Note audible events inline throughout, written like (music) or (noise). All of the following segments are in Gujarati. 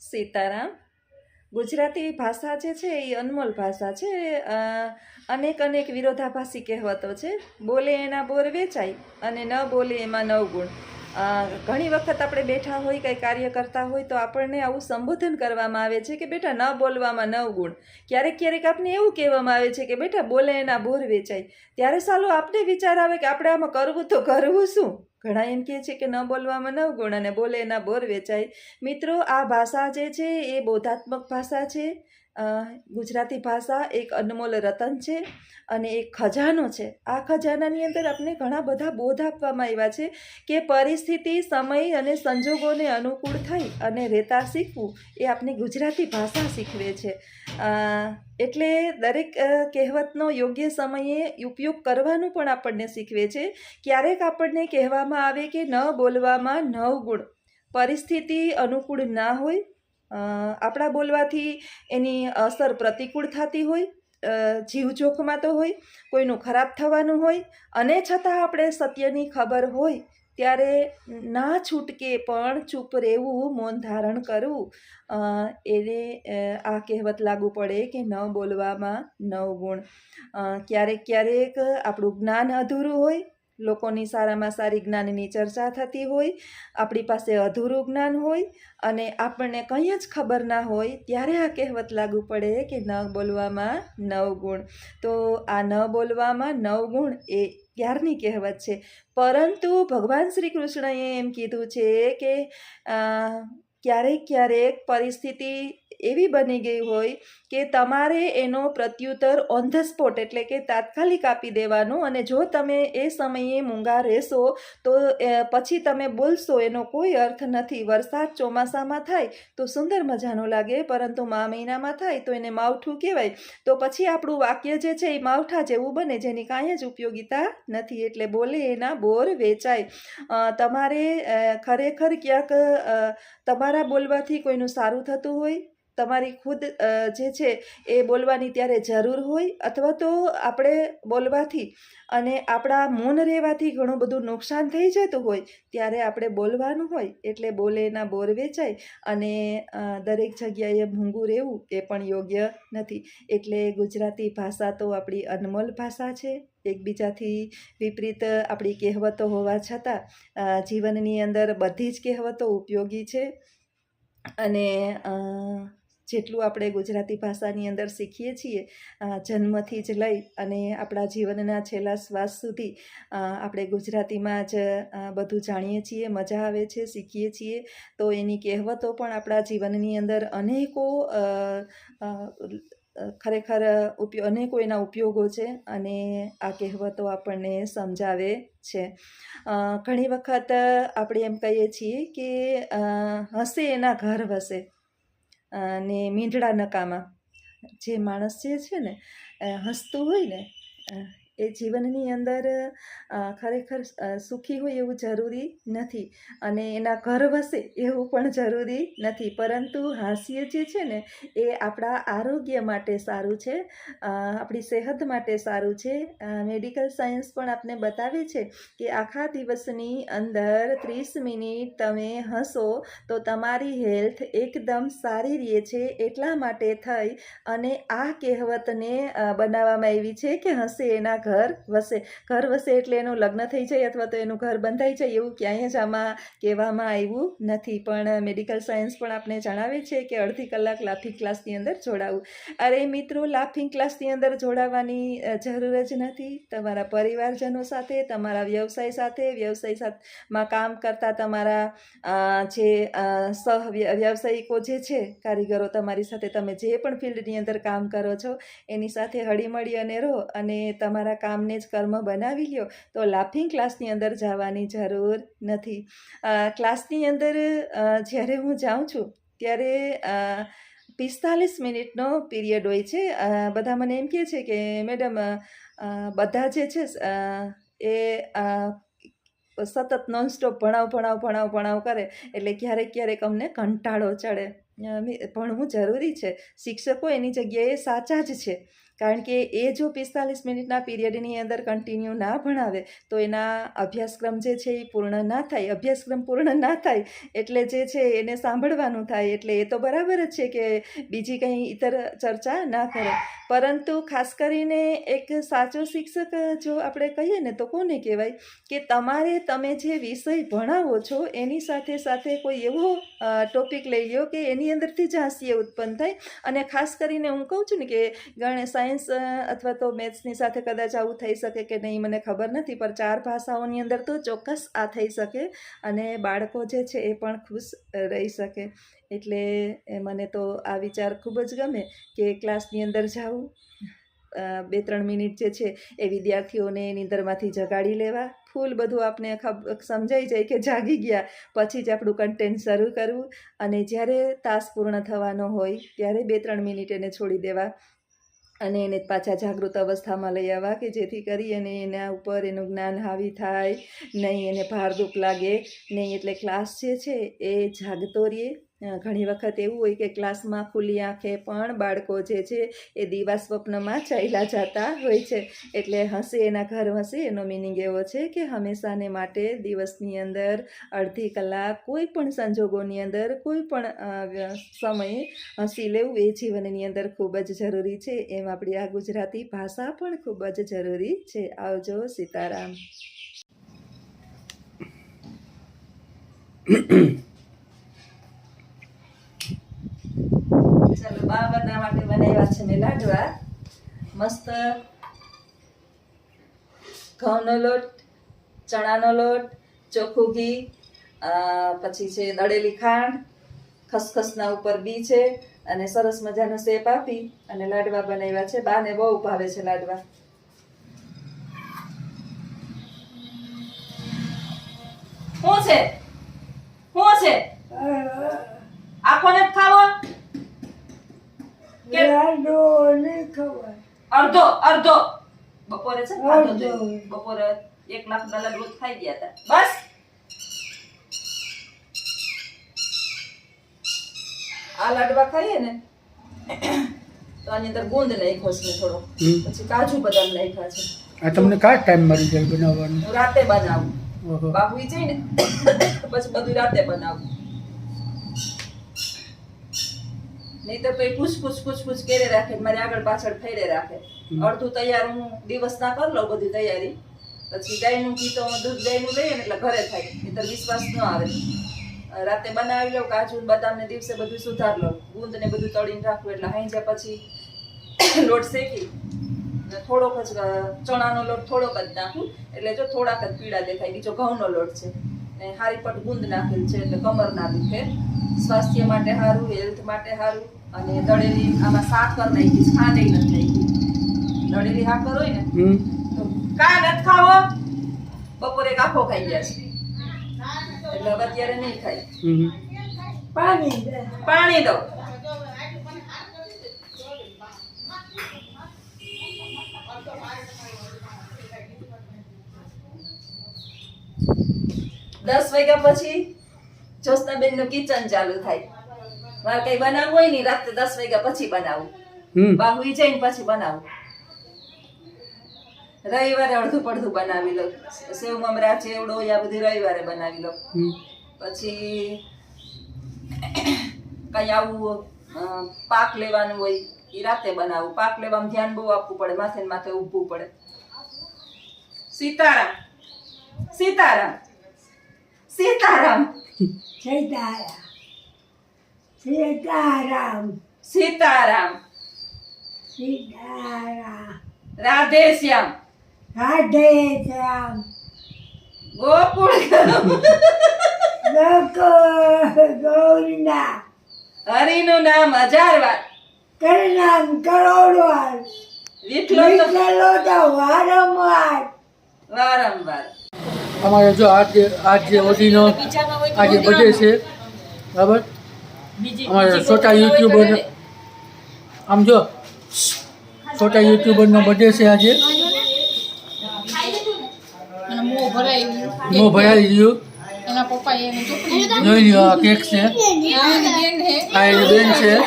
સીતારામ. ગુજરાતી ભાષા જે છે એ અનમોલ ભાષા છે. અનેક અનેક વિરોધાભાસી કહેવતો છે. બોલે એના બોર વેચાય અને ન બોલે એમાં નવ ગુણ. ઘણી વખત આપણે બેઠા હોય, કંઈ કાર્ય કરતા હોય, તો આપણને આવું સંબોધન કરવામાં આવે છે કે, બેટા, ન બોલવામાં નવ ગુણ. ક્યારેક ક્યારેક આપને એવું કહેવામાં આવે છે કે, બેટા, બોલે એના બોર વેચાય. ત્યારે સાલો આપને વિચાર આવે કે, આપણે આમાં કરવું તો કરવું શું? ઘણા એમ કહે છે કે ન બોલવામાં નવ ગુણ અને બોલે એના બોર વેચાય. મિત્રો, આ ભાષા જે છે એ બોધાત્મક ભાષા છે. ગુજરાતી ભાષા એક અનમોલ રતન છે અને એક ખજાનો છે. આ ખજાનાની અંદર આપણે ઘણા બધા બોધ આપવામાં આવ્યા છે કે પરિસ્થિતિ, સમય અને સંજોગોને અનુકૂળ થઈ અને રહેતા શીખવું એ આપણી ગુજરાતી ભાષા શીખવે છે. એટલે દરેક કહેવતનો યોગ્ય સમયે ઉપયોગ કરવાનું પણ આપણને શીખવે છે. ક્યારેક આપણને કહેવામાં આવે કે ન બોલવામાં નવ ગુણ. પરિસ્થિતિ અનુકૂળ ના હોય આપણા બોલવાથી એની અસર પ્રતિકૂળ થતી હોય જીવ જોખમાતો હોય, કોઈનું ખરાબ થવાનું હોય, અને છતાં આપણે સત્યની ખબર હોય, ત્યારે ના છૂટકે પણ ચૂપ રહેવું, મૌન ધારણ કરવું એને આ કહેવત લાગુ પડે કે ન બોલવામાં નવ ગુણ. ક્યારેક ક્યારેક આપણું જ્ઞાન અધૂરું હોય લોકોની સારામાં સારી જ્ઞાનની ચર્ચા થતી હોય, આપણી પાસે અધૂરું જ્ઞાન હોય અને આપણને કંઈ જ ખબર ના હોય, ત્યારે આ કહેવત લાગુ પડે કે ન બોલવામાં નવ ગુણ. તો આ ન બોલવામાં નવ ગુણ એ ક્યારની કહેવત છે? પરંતુ ભગવાન શ્રી કૃષ્ણએ એમ કીધું છે કે ક્યારેક ક્યારેક પરિસ્થિતિ એવી બની ગઈ હોય કે તમારે એનો પ્રત્યુત્તર ઓન ધ સ્પોટ એટલે કે તાત્કાલિક આપી દેવાનું અને જો તમે એ સમયે મૂંગા રહેશો, તો પછી તમે બોલશો, એનો કોઈ અર્થ નથી. વરસાદ ચોમાસામાં થાય તો સુંદર મજાનો લાગે, પરંતુ મા મહિનામાં થાય તો એને માવઠું કહેવાય. તો પછી આપણું વાક્ય જે છે એ માવઠા જેવું બને, જેની કાંઈ જ ઉપયોગીતા નથી. એટલે બોલે એના બોર વેચાય. તમારે ખરેખર ક્યાંક તમારા બોલવાથી કોઈનું સારું થતું હોય? તમારી ખુદ જે છે એ બોલવાની ત્યારે જરૂર હોય અથવા તો આપણે બોલવાથી અને આપણા મૌન રહેવાથી ઘણું બધું નુકસાન થઈ જતું હોય ત્યારે આપણે બોલવાનું હોય એટલે બોલે એના બોર વેચાય અને દરેક જગ્યાએ મૂંગું રહેવું એ પણ યોગ્ય નથી. એટલે ગુજરાતી ભાષા તો આપણી અનમોલ ભાષા છે. એકબીજાથી વિપરીત આપણી કહેવતો હોવા છતાં જીવનની અંદર બધી જ કહેવતો ઉપયોગી છે. અને જેટલું આપણે ગુજરાતી ભાષાની અંદર શીખીએ છીએ જન્મથી જ લઈ અને આપણા જીવનના છેલ્લા શ્વાસ સુધી આપણે ગુજરાતીમાં જ બધું જાણીએ છીએ, મજા આવે છે, શીખીએ છીએ. તો એની કહેવતો પણ આપણા જીવનની અંદર અનેકો ખરેખર ઉપયોગ, અનેકો એના ઉપયોગો છે અને આ કહેવતો આપણને સમજાવે છે. ઘણી વખત આપણે એમ કહીએ છીએ કે હશે એના ઘર વસે અને મીંઢળા નકામા જે માણસ જે છે ને હસતું હોય ને એ જીવનની અંદર ખરેખર સુખી હોય એવું જરૂરી નથી અને એના ઘર વસે એવું પણ જરૂરી નથી. પરંતુ હાસ્ય જે છે ને, એ આપણા આરોગ્ય માટે સારું છે આપણી સેહત માટે સારું છે. મેડિકલ સાયન્સ પણ આપને બતાવે છે કે આખા દિવસની અંદર ત્રીસ મિનિટ તમે હસો તો તમારી હેલ્થ એકદમ સારી રહે છે એટલા માટે થઈ અને આ કહેવતને બનાવવામાં આવી છે કે હસે એના ઘર વસે, ઘર વસે એટલે એનું લગ્ન થઈ જાય અથવા તો એનું ઘર બંધાઈ જાય એવું ક્યાંય જ આમાં કહેવામાં આવ્યું નથી. પણ મેડિકલ સાયન્સ પણ આપણે જણાવે છે કે અડધી કલાક લાફિંગ ક્લાસની અંદર જોડાવું. અરે મિત્રો લાફિંગ ક્લાસની અંદર જોડાવાની જરૂર જ નથી. તમારા પરિવારજનો સાથે, તમારા વ્યવસાય સાથે, વ્યવસાય સાથેમાં કામ કરતા તમારા જે સહ વ્યવસાયિકો જે છે, કારીગરો તમારી સાથે તમે જે પણ ફિલ્ડની અંદર કામ કરો છો, એની સાથે હળીમળી અને રહો અને તમારા કામને જ કર્મ બનાવી લ્યો, તો લાફિંગ ક્લાસની અંદર જવાની જરૂર નથી. ક્લાસની અંદર જ્યારે હું જાઉં છું, ત્યારે પિસ્તાલીસ મિનિટનો પીરિયડ હોય છે. બધા મને એમ કહે છે કે, મેડમ બધા જે છે એ સતત નોનસ્ટોપ ભણાવ ભણાવ ભણાવ ભણાવ કરે, એટલે ક્યારેક ક્યારેક અમને કંટાળો ચડે. ભણવું જરૂરી છે. શિક્ષકો એની જગ્યાએ સાચા જ છે. કારણ કે એ જો પિસ્તાલીસ મિનિટના પીરિયડની અંદર કન્ટિન્યુ ના ભણાવે, તો એના અભ્યાસક્રમ જે છે એ પૂર્ણ ના થાય. અભ્યાસક્રમ પૂર્ણ ના થાય એટલે જે છે એને સાંભળવાનું થાય. એટલે એ તો બરાબર જ છે કે બીજી કંઈ ઇતર ચર્ચા ના કરે. પરંતુ ખાસ કરીને એક સાચો શિક્ષક જો આપણે કહીએ ને, તો કોને કહેવાય? કે તમારે તમે જે વિષય ભણાવો છો, એની સાથે સાથે કોઈ એવો ટોપિક લઈ લ્યો કે એની અંદરથી જ હાસ્ય ઉત્પન્ન થાય. અને ખાસ કરીને હું કહું છું ને કે ગણે સાયન્સ અથવા તો મેથ્સની સાથે કદાચ આવું થઈ શકે કે નહીં, મને ખબર નથી, પણ ચાર ભાષાઓની અંદર તો ચોક્કસ આ થઈ શકે અને બાળકો જે છે એ પણ ખુશ રહી શકે. એટલે મને તો આ વિચાર ખૂબ જ ગમે કે ક્લાસની અંદર જાઉં બે ત્રણ મિનિટ જે છે એ વિદ્યાર્થીઓને નીંદરમાંથી જગાડી લેવા. ફૂલ બધું આપને સમજાઈ જાય કે જાગી ગયા. પછી જ આપણું કન્ટેન્ટ શરૂ કરવું અને જ્યારે તાસ પૂર્ણ થવાનો હોય, ત્યારે બે ત્રણ મિનિટ એને છોડી દેવા. અને એને પાછા જાગૃત અવસ્થામાં લઈ આવવા કે જેથી કરી અને એના ઉપર એનું જ્ઞાન હાવી થાય નહીં એને ભારદુખ લાગે નહીં એટલે ક્લાસ જે છે એ જાગતો રહે અ, ઘણી વખત એવું હોય કે ક્લાસમાં ખુલ્લી આંખે પણ બાળકો જે છે એ દીવા સ્વપ્નમાં ચાલ્યા જતા હોય છે. એટલે હંસે એના ઘર હસે એનો મિનિંગ એવો છે કે હંમેશાને માટે દિવસની અંદર અડધી કલાક કોઈ પણ સંજોગોની અંદર કોઈ પણ સમયે હસી લેવું એ જીવનની અંદર ખૂબ જ જરૂરી છે. એમ આપણી આ ગુજરાતી ભાષા પણ ખૂબ જ જરૂરી છે. આવજો સીતારામ. (coughs) ચાલો બા બધા માટે બનાવ્યા છે મેં લાડવા મસ્ત ઘઉંનો લોટ ચણાનો લોટ ચોખ્ખું ઘી પછી છે દળેલી ખાંડ ખસખસના ઉપર બી છે અને સરસ મજાનો શેપ આપી અને લાડવા બનાવ્યા છે. બાને બહુ ભાવે છે લાડવા. શું છે? શું છે? આખો કે અડધો અડધો. બપોરે છે. અડધો. બપોરે એક લાખ ડોલર રોજ ખાઈ ગયા હતા. બસ. આ લાડવા ખાઈએ ને તો આની અંદર ગુંદ નાખ્યો છે થોડો. પછી કાજુ બદામ નાખ્યા છે. આ તમને કા ટાઈમ મળી જાય બનાવવાનું? હું રાતે બનાવું. બાબુ જાય ને પછી બધું રાતે બનાવું. નહીતર તો એ પૂછ પૂછ પૂછ પૂછ કરે રાખે મારે આગળ પાછળ ફેરે રાખે. અડધું તૈયાર હું દિવસના કરી લઉં બધી તૈયારી. પછી ગાયનું ઘી તો દૂધ ગાયનું લઈએ ને એટલે ઘરે થાય. નહીતર વિશ્વાસ ન આવે. રાતે બનાવી લઉં કાજુ બદામને દિવસે બધું સુધાર લઉં. ગુંદ ને બધું તળીને રાખું એટલે હાંજે પછી લોટ શેકી. ને થોડોક જ ચણાનો લોટ થોડોક જ નાખું. એટલે જો થોડાક જ પીળા દેખાય. બીજો ઘઉંનો લોટ છે. ને હારી પટ ગુંદ નાખેલ છે એટલે કમર ના દુખે સ્વાસ્થ્ય માટે સારું હેલ્થ માટે સારું અને દળેલી આમાં સાકર નાખી ખાંડ નથી નાખી દળેલી સાકર હોય ને હમ. તો કા નથી ખાવો બપોરે કાફો ખાઈ ગયા છે. એટલે હવે અત્યારે નહીં ખાય. પાણી પાણી દો દસ વાગ્યા પછી જ્યોત્સનાબેનનું કિચન ચાલુ થાય. મારે કઈ બનાવવું હોય ને રાત્રે દસ વાગ્યા પછી બનાવું. બાહુઈ જઈને પછી બનાવું. રવિવારે અડધું પડધું બનાવી લઉં સેવ મમરા ચેવડો આ બધી રવિવારે બનાવી લઉં પછી કઈ આવું પાક લેવાનું હોય એ રાતે બનાવું. પાક લેવામાં ધ્યાન બહુ આપવું પડે માથે ને માથે ઊભવું પડે. સીતારામ. સીતારામ. સીતારામ. સીતારામ સીતારામ સીતારામ સીતારામ રાધે શ્યામ રાધે શ્યામ ગોકુળ ગૌરીના હરિનું નામ હજાર વાર કરનામ કરોડવાર વિઠલો તો તો વારંવાર વારંવાર અમારે જો આજ આજ જે ઓડીનો આજે બધે છે બરાબર? અમારે છોટા યુટ્યુબર આમ જો છોટા યુટ્યુબરનો બર્થડે છે આજે. મોં ભરાઈ ગયું. મો ભરાઈ ગયું. એના પપ્પાએ એને ચોપડી જોઈ લ્યો આ કેક છે. આ એની બેન આ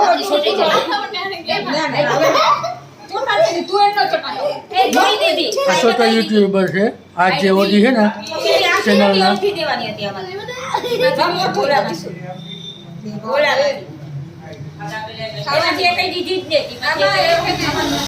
એની બેન છે. આ છોટા યુટ્યુબર છે. આ જે ઓડી છે ને ચેનલના એમાંથી કઈ દીધી જ નથી